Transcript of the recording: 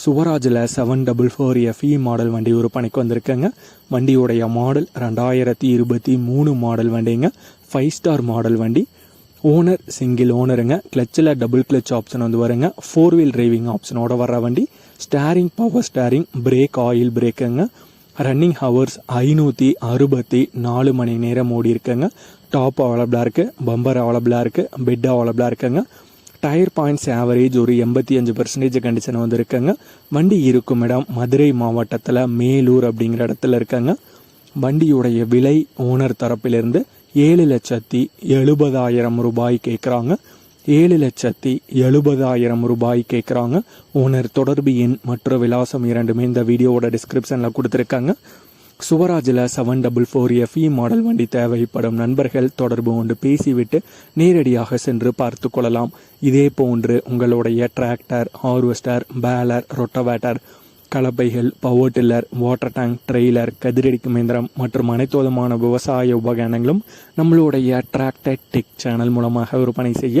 சுவராஜில் seven double four FE model வண்டி விற்பனைக்கு வந்திருக்கேங்க. வண்டியுடைய மாடல் ரெண்டாயிரத்தி இருபத்தி மூணு மாடல் வண்டிங்க. ஃபைவ் ஸ்டார் மாடல் வண்டி. ஓனர் சிங்கிள் ஓனருங்க கிளச்சில் டபுள் கிளச் ஆப்ஷன் வந்து வருங்க. ஃபோர் வீல் டிரைவிங் ஆப்ஷனோட வர்ற வண்டி. Steering power steering brake oil பிரேக்குங்க running hours ஐநூற்றி அறுபத்தி நாலு மணி நேரம் ஓடி இருக்குங்க டாப் அவைலபிளாக இருக்குது பம்பர் அவைலபிளாக இருக்குது பெட் அவைலபிளாக இருக்குங்க. டயர் பாயிண்ட்ஸ் ஆவரேஜ் ஒரு எண்பத்தி அஞ்சு பர்சன்டேஜ் கண்டிஷன் வந்துருக்கேங்க. வண்டி இருக்கும் இடம் மதுரை மாவட்டத்தில் மேலூர் அப்படிங்கிற இடத்துல இருக்காங்க. வண்டியுடைய விலை ஓனர் தரப்பிலிருந்து ஏழு லட்சத்தி எழுபதாயிரம் ரூபாய் கேட்குறாங்க ஏழு லட்சத்தி எழுபதாயிரம் ரூபாய் கேட்குறாங்க ஓனர் தொடர்பு எண் மற்றும் விலாசம் இரண்டுமே இந்த வீடியோவோட டிஸ்கிரிப்ஷனில் கொடுத்துருக்காங்க. சுவராஜில் seven double four FE model வண்டி தேவைப்படும் நண்பர்கள் தொடர்பு கொண்டு பேசிவிட்டு நேரடியாக சென்று பார்த்து கொள்ளலாம். இதே போன்று உங்களுடைய tractor harvester baler rotavator கலப்பைகள் power tiller water tank trailer கதிரடிக்கும் இயந்திரம் மற்றும் அனைத்து விதமான விவசாய உபகரணங்களும் நம்மளுடைய டிராக்டர் டெக் சேனல் மூலமாக விற்பனை செய்ய